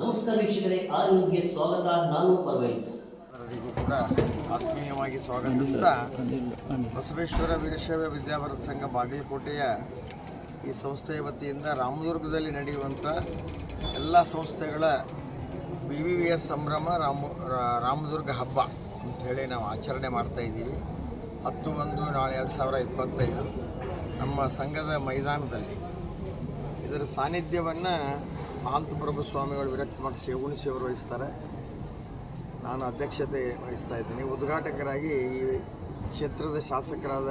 ನಮಸ್ಕಾರ ವೀಕ್ಷಕರೇ, ಆರ್ ನ್ಯೂಸ್ಗೆ ಸ್ವಾಗತ. ನಾನು ಪರ್ವೈಸ್. ಕೂಡ ಆತ್ಮೀಯವಾಗಿ ಸ್ವಾಗತಿಸ್ತಾ ಬಸವೇಶ್ವರ ವೀರಶೈವ ವಿದ್ಯಾಭಾರತ ಸಂಘ ಬಾಗಲಕೋಟೆಯ ಈ ಸಂಸ್ಥೆಯ ವತಿಯಿಂದ ರಾಮದುರ್ಗದಲ್ಲಿ ನಡೆಯುವಂಥ ಎಲ್ಲ ಸಂಸ್ಥೆಗಳ ಬಿ ವಿ ವಿ ಎಸ್ ಸಂಭ್ರಮ ರಾಮ ರಾಮದುರ್ಗ ಹಬ್ಬ ಅಂತ ಹೇಳಿ ನಾವು ಆಚರಣೆ ಮಾಡ್ತಾಯಿದ್ದೀವಿ ಹತ್ತು ಒಂದು ನಾಳೆ ಎರಡು ಸಾವಿರ ಇಪ್ಪತ್ತೈದು ನಮ್ಮ ಸಂಘದ ಮೈದಾನದಲ್ಲಿ. ಇದರ ಸಾನ್ನಿಧ್ಯವನ್ನು ಮಹಾಂತ ಪ್ರಭು ಸ್ವಾಮಿಗಳು ವಿರಕ್ತ ಮಠ ಉಣಿಸಿ ಅವರು ವಹಿಸ್ತಾರೆ. ನಾನು ಅಧ್ಯಕ್ಷತೆ ವಹಿಸ್ತಾ ಇದ್ದೀನಿ. ಉದ್ಘಾಟಕರಾಗಿ ಈ ಕ್ಷೇತ್ರದ ಶಾಸಕರಾದ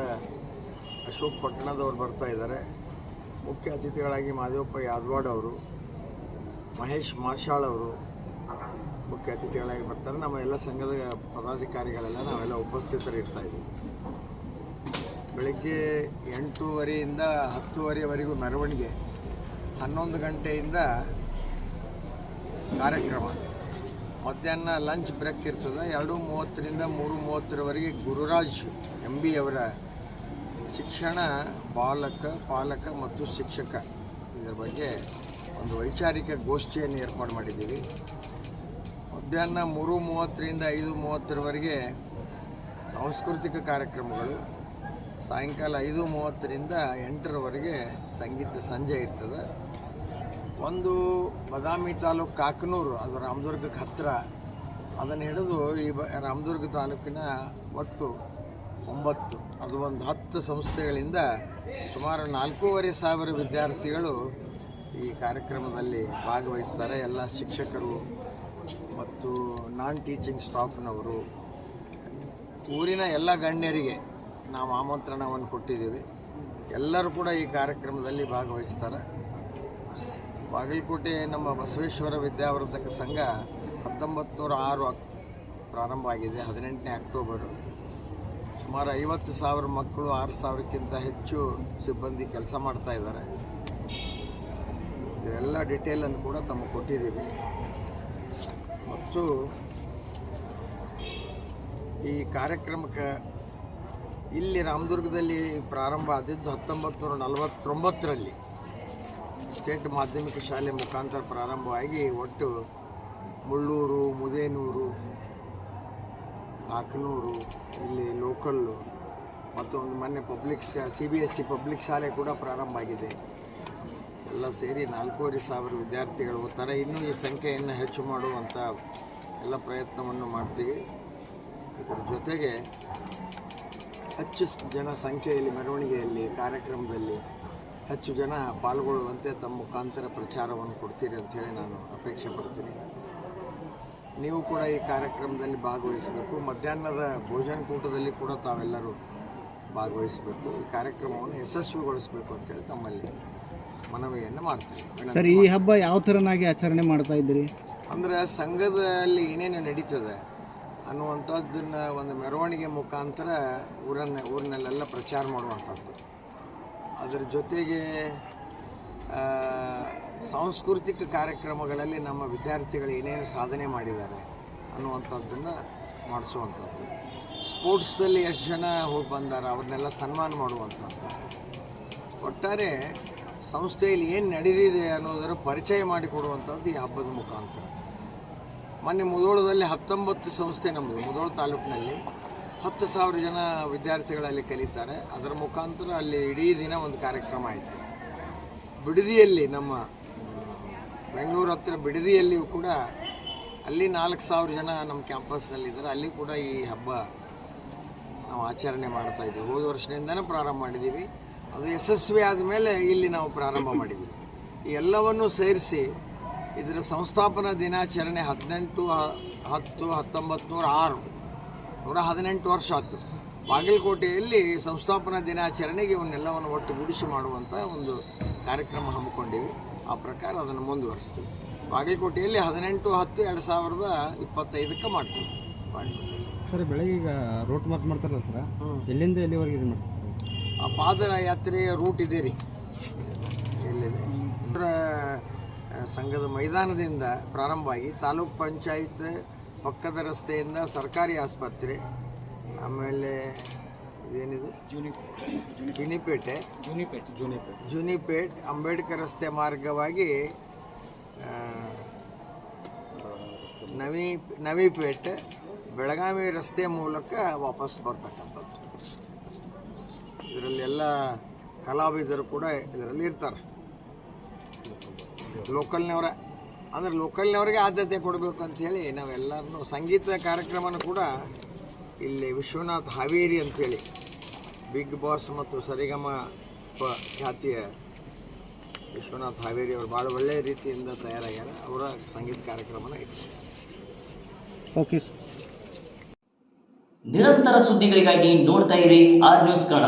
ಅಶೋಕ್ ಪಟ್ಟಣದವರು ಬರ್ತಾ ಇದ್ದಾರೆ. ಮುಖ್ಯ ಅತಿಥಿಗಳಾಗಿ ಮಾದೇವಪ್ಪ ಯಾದವಾಡ್ ಅವರು, ಮಹೇಶ್ ಮಾಶಾಳ್ ಅವರು ಮುಖ್ಯ ಅತಿಥಿಗಳಾಗಿ ಬರ್ತಾರೆ. ನಮ್ಮ ಎಲ್ಲ ಸಂಘದ ಪದಾಧಿಕಾರಿಗಳೆಲ್ಲ ನಾವೆಲ್ಲ ಉಪಸ್ಥಿತರಿರ್ತಾ ಇದ್ದೀವಿ. ಬೆಳಗ್ಗೆ ಎಂಟೂವರೆಯಿಂದ ಹತ್ತುವರೆವರೆಗೂ ಮೆರವಣಿಗೆ. ಹನ್ನೊಂದು ಗಂಟೆಯಿಂದ ಕಾರ್ಯಕ್ರಮ. ಮಧ್ಯಾಹ್ನ ಲಂಚ್ ಬ್ರೇಕ್ ಇರ್ತದೆ. ಎರಡು ಮೂವತ್ತರಿಂದ ಮೂರು ಮೂವತ್ತರವರೆಗೆ ಗುರುರಾಜ್ ಎಂ ಬಿ ಅವರ ಶಿಕ್ಷಣ, ಬಾಲಕ, ಪಾಲಕ ಮತ್ತು ಶಿಕ್ಷಕ. ಇದರ ಬಗ್ಗೆ ಒಂದು ವೈಚಾರಿಕ ಗೋಷ್ಠಿಯನ್ನು ಏರ್ಪಾಡು ಮಾಡಿದ್ದೀವಿ. ಮಧ್ಯಾಹ್ನ ಮೂರು ಮೂವತ್ತರಿಂದ ಐದು ಮೂವತ್ತರವರೆಗೆ ಸಾಂಸ್ಕೃತಿಕ ಕಾರ್ಯಕ್ರಮಗಳು. ಸಾಯಂಕಾಲ ಐದು ಮೂವತ್ತರಿಂದ ಎಂಟರವರೆಗೆ ಸಂಗೀತ ಸಂಜೆ ಇರ್ತದೆ. ಒಂದು ಬದಾಮಿ ತಾಲೂಕು ಕಾಕನೂರು, ಅದು ರಾಮದುರ್ಗಕ್ಕೆ ಹತ್ತಿರ ಅದನ್ನು ಹಿಡಿದು ಈ ಬ, ರಾಮದುರ್ಗ ತಾಲೂಕಿನ ಒಟ್ಟು ಒಂಬತ್ತು. ಅದು ಒಂದು ಹತ್ತು ಸಂಸ್ಥೆಗಳಿಂದ ಸುಮಾರು ನಾಲ್ಕೂವರೆ ಸಾವಿರ ವಿದ್ಯಾರ್ಥಿಗಳು ಈ ಕಾರ್ಯಕ್ರಮದಲ್ಲಿ ಭಾಗವಹಿಸ್ತಾರೆ. ಎಲ್ಲ ಶಿಕ್ಷಕರು ಮತ್ತು ನಾನ್ ಟೀಚಿಂಗ್ ಸ್ಟಾಫ್ನವರು ಊರಿನ ಎಲ್ಲ ಗಣ್ಯರಿಗೆ ನಾವು ಆಮಂತ್ರಣವನ್ನು ಕೊಟ್ಟಿದ್ದೀವಿ. ಎಲ್ಲರೂ ಕೂಡ ಈ ಕಾರ್ಯಕ್ರಮದಲ್ಲಿ ಭಾಗವಹಿಸ್ತಾರೆ. ಬಾಗಲಕೋಟೆ ನಮ್ಮ ಬಸವೇಶ್ವರ ವಿದ್ಯಾವರ್ಧಕ ಸಂಘ ಹತ್ತೊಂಬತ್ತು ನೂರ ಆರು ಪ್ರಾರಂಭ ಆಗಿದೆ, ಹದಿನೆಂಟನೇ ಅಕ್ಟೋಬರು. ಸುಮಾರು ಐವತ್ತು ಸಾವಿರ ಮಕ್ಕಳು ಆರು ಸಾವಿರಕ್ಕಿಂತ ಹೆಚ್ಚು ಸಿಬ್ಬಂದಿ ಕೆಲಸ ಮಾಡ್ತಾ ಇದ್ದಾರೆ. ಇದೆಲ್ಲ ಡಿಟೇಲನ್ನು ಕೂಡ ತಮಗೆ ಕೊಟ್ಟಿದ್ದೀವಿ. ಮತ್ತು ಈ ಕಾರ್ಯಕ್ರಮಕ್ಕೆ ಇಲ್ಲಿ ರಾಮದುರ್ಗದಲ್ಲಿ ಪ್ರಾರಂಭ ಆದಿದ್ದು ಹತ್ತೊಂಬತ್ತು ನೂರ ನಲವತ್ತೊಂಬತ್ತರಲ್ಲಿ. ಸ್ಟೇಟ್ ಮಾಧ್ಯಮಿಕ ಶಾಲೆ ಮುಖಾಂತರ ಪ್ರಾರಂಭವಾಗಿ ಒಟ್ಟು ಮುಳ್ಳೂರು, ಮುದೇನೂರು, ಹಾಕನೂರು, ಇಲ್ಲಿ ಲೋಕಲ್ಲು ಮತ್ತು ಒಂದು ಮೊನ್ನೆ public C B S C public ಶಾಲೆ ಕೂಡ ಪ್ರಾರಂಭ ಆಗಿದೆ. ಎಲ್ಲ ಸೇರಿ ನಾಲ್ಕೂವರೆ ಸಾವಿರ ವಿದ್ಯಾರ್ಥಿಗಳು ಓದ್ತಾರೆ. ಇನ್ನೂ ಈ ಸಂಖ್ಯೆಯನ್ನು ಹೆಚ್ಚು ಮಾಡುವಂಥ ಎಲ್ಲ ಪ್ರಯತ್ನವನ್ನು ಮಾಡ್ತೀವಿ. ಇದರ ಜೊತೆಗೆ ಹೆಚ್ಚು ಜನ ಸಂಖ್ಯೆಯಲ್ಲಿ ಮೆರವಣಿಗೆಯಲ್ಲಿ, ಕಾರ್ಯಕ್ರಮದಲ್ಲಿ ಹೆಚ್ಚು ಜನ ಪಾಲ್ಗೊಳ್ಳುವಂತೆ ತಮ್ಮ ಮುಖಾಂತರ ಪ್ರಚಾರವನ್ನು ಕೊಡ್ತೀರಿ ಅಂತ ಹೇಳಿ ನಾನು ಅಪೇಕ್ಷೆ ಪಡ್ತೀನಿ. ನೀವು ಕೂಡ ಈ ಕಾರ್ಯಕ್ರಮದಲ್ಲಿ ಭಾಗವಹಿಸಬೇಕು. ಮಧ್ಯಾಹ್ನದ ಭೋಜನ ಕೂಟದಲ್ಲಿ ಕೂಡ ತಾವೆಲ್ಲರೂ ಭಾಗವಹಿಸಬೇಕು. ಈ ಕಾರ್ಯಕ್ರಮವನ್ನು ಯಶಸ್ವಿಗೊಳಿಸಬೇಕು ಅಂತೇಳಿ ತಮ್ಮಲ್ಲಿ ಮನವಿಯನ್ನು ಮಾಡ್ತೀನಿ. ವಿನಂತಿ ಸರ್ ಈ ಹಬ್ಬ ಯಾವ ಥರನಾಗಿ ಆಚರಣೆ ಮಾಡ್ತಾ ಇದ್ದೀರಿ? ಅಂದ್ರೆ ಸಂಘದಲ್ಲಿ ಏನೇನು ನಡೀತದೆ ಅನ್ನುವಂಥದ್ದನ್ನು ಒಂದು ಮೆರವಣಿಗೆ ಮುಖಾಂತರ ಊರನ್ನ ಊರಿನಲ್ಲೆಲ್ಲ ಪ್ರಚಾರ ಮಾಡುವಂಥದ್ದು. ಅದರ ಜೊತೆಗೆ ಸಾಂಸ್ಕೃತಿಕ ಕಾರ್ಯಕ್ರಮಗಳಲ್ಲಿ ನಮ್ಮ ವಿದ್ಯಾರ್ಥಿಗಳು ಏನೇನು ಸಾಧನೆ ಮಾಡಿದ್ದಾರೆ ಅನ್ನುವಂಥದ್ದನ್ನು ಮಾಡಿಸುವಂಥದ್ದು. ಸ್ಪೋರ್ಟ್ಸಲ್ಲಿ ಎಷ್ಟು ಜನ ಹೋಗಿ ಬಂದಾರ, ಅವ್ರನ್ನೆಲ್ಲ ಸನ್ಮಾನ ಮಾಡುವಂಥದ್ದು. ಒಟ್ಟಾರೆ ಸಂಸ್ಥೆಯಲ್ಲಿ ಏನು ನಡೆದಿದೆ ಅನ್ನೋದರ ಪರಿಚಯ ಮಾಡಿಕೊಡುವಂಥದ್ದು ಈ ಹಬ್ಬದ ಮುಖಾಂತರ. ಮೊನ್ನೆ ಮುದೋಳದಲ್ಲಿ ಹತ್ತೊಂಬತ್ತು ಸಂಸ್ಥೆ ನಮ್ಮದು ಮುದೋಳ ತಾಲೂಕಿನಲ್ಲಿ. ಹತ್ತು ಸಾವಿರ ಜನ ವಿದ್ಯಾರ್ಥಿಗಳಲ್ಲಿ ಕಲಿತಾರೆ. ಅದರ ಮುಖಾಂತರ ಅಲ್ಲಿ ಇಡೀ ದಿನ ಒಂದು ಕಾರ್ಯಕ್ರಮ ಆಯಿತು ಬಿಡದಿಯಲ್ಲಿ ನಮ್ಮ ಬೆಂಗಳೂರು ಹತ್ತಿರ ಬಿಡದಿಯಲ್ಲಿಯೂ ಕೂಡ ಅಲ್ಲಿ ನಾಲ್ಕು ಸಾವಿರ ಜನ ನಮ್ಮ ಕ್ಯಾಂಪಸ್ನಲ್ಲಿದ್ದಾರೆ ಅಲ್ಲಿ ಕೂಡ ಈ ಹಬ್ಬ ನಾವು ಆಚರಣೆ ಮಾಡ್ತಾ ಇದ್ದೀವಿ. ಹೋದ ವರ್ಷದಿಂದನೇ ಪ್ರಾರಂಭ ಮಾಡಿದ್ದೀವಿ. ಅದು ಯಶಸ್ವಿ ಆದಮೇಲೆ ಇಲ್ಲಿ ನಾವು ಪ್ರಾರಂಭ ಮಾಡಿದ್ದೀವಿ. ಈ ಎಲ್ಲವನ್ನೂ ಸೇರಿಸಿ ಇದರ ಸಂಸ್ಥಾಪನಾ ದಿನಾಚರಣೆ ಹದಿನೆಂಟು ಹತ್ತು, ಹತ್ತೊಂಬತ್ತು ನೂರ ಆರು ನೂರ ಹದಿನೆಂಟು ವರ್ಷ ಆಯಿತು. ಬಾಗಲಕೋಟೆಯಲ್ಲಿ ಸಂಸ್ಥಾಪನಾ ದಿನಾಚರಣೆಗೆ ಇವನ್ನೆಲ್ಲವನ್ನು ಒಟ್ಟುಗೂಡಿಸಿ ಮಾಡುವಂಥ ಒಂದು ಕಾರ್ಯಕ್ರಮ ಹಮ್ಮಿಕೊಂಡಿವಿ. ಆ ಪ್ರಕಾರ ಅದನ್ನು ಮುಂದುವರಿಸ್ತೀವಿ. ಬಾಗಲಕೋಟೆಯಲ್ಲಿ ಹದಿನೆಂಟು ಹತ್ತು ಎರಡು ಸಾವಿರದ ಇಪ್ಪತ್ತೈದಕ್ಕೆ ಮಾಡ್ತೀವಿ. ಬಾಗಲಕೋಟೆ ಸರ್ ಬೆಳಗ್ಗೆ ಈಗ ರೋಟ್ ಮಾರ್ಚ್ ಮಾಡ್ತಾರಲ್ಲ ಸರ್ ಎಲ್ಲಿಂದ ಎಲ್ಲಿವರೆಗೆ ಇದು ಮಾಡ್ತಾರೆ ಆ ಪಾದಯಾತ್ರೆಯ ರೂಟ್ ಇದೆ ರೀ. ಎಲ್ಲಿದೆ? ಸಂಘದ ಮೈದಾನದಿಂದ ಪ್ರಾರಂಭವಾಗಿ ತಾಲೂಕ್ ಪಂಚಾಯತ್ ಪಕ್ಕದ ರಸ್ತೆಯಿಂದ ಸರ್ಕಾರಿ ಆಸ್ಪತ್ರೆ, ಆಮೇಲೆ ಏನಿದು ಜುನಿಪೇಟೆ ಜುನಿಪೇಟ್ ಅಂಬೇಡ್ಕರ್ ರಸ್ತೆ ಮಾರ್ಗವಾಗಿ ನವಿ, ನವಿಪೇಟೆ, ಬೆಳಗಾವಿ ರಸ್ತೆ ಮೂಲಕ ವಾಪಸ್ ಬರ್ತಕ್ಕಂಥದ್ದು. ಇದರಲ್ಲಿ ಎಲ್ಲ ಕಲಾವಿದರು ಕೂಡ ಇದರಲ್ಲಿ ಇರ್ತಾರೆ ಲೋಕಲ್ನವರ. ಅಂದರೆ ಲೋಕಲ್ನವ್ರಿಗೆ ಆದ್ಯತೆ ಕೊಡಬೇಕು ಅಂತ ಹೇಳಿ ನಾವೆಲ್ಲರೂ ಸಂಗೀತ ಕಾರ್ಯಕ್ರಮನೂ ಕೂಡ ಇಲ್ಲಿ ವಿಶ್ವನಾಥ್ ಹಾವೇರಿ ಅಂಥೇಳಿ ಬಿಗ್ ಬಾಸ್ ಮತ್ತು ಸರಿಗಮ ಪ ಖ್ಯಾತಿಯ ವಿಶ್ವನಾಥ್ ಹಾವೇರಿ ಅವರು ಭಾಳ ಒಳ್ಳೆಯ ರೀತಿಯಿಂದ ತಯಾರಾಗ್ಯಾರ. ಅವರ ಸಂಗೀತ ಕಾರ್ಯಕ್ರಮನ ಓಕೆ ಸರ್ ನಿರಂತರ ಸುದ್ದಿಗಳಿಗಾಗಿ ನೋಡ್ತಾ ಇರಿ ಆರ್ ನ್ಯೂಸ್ ಕನ್ನಡ.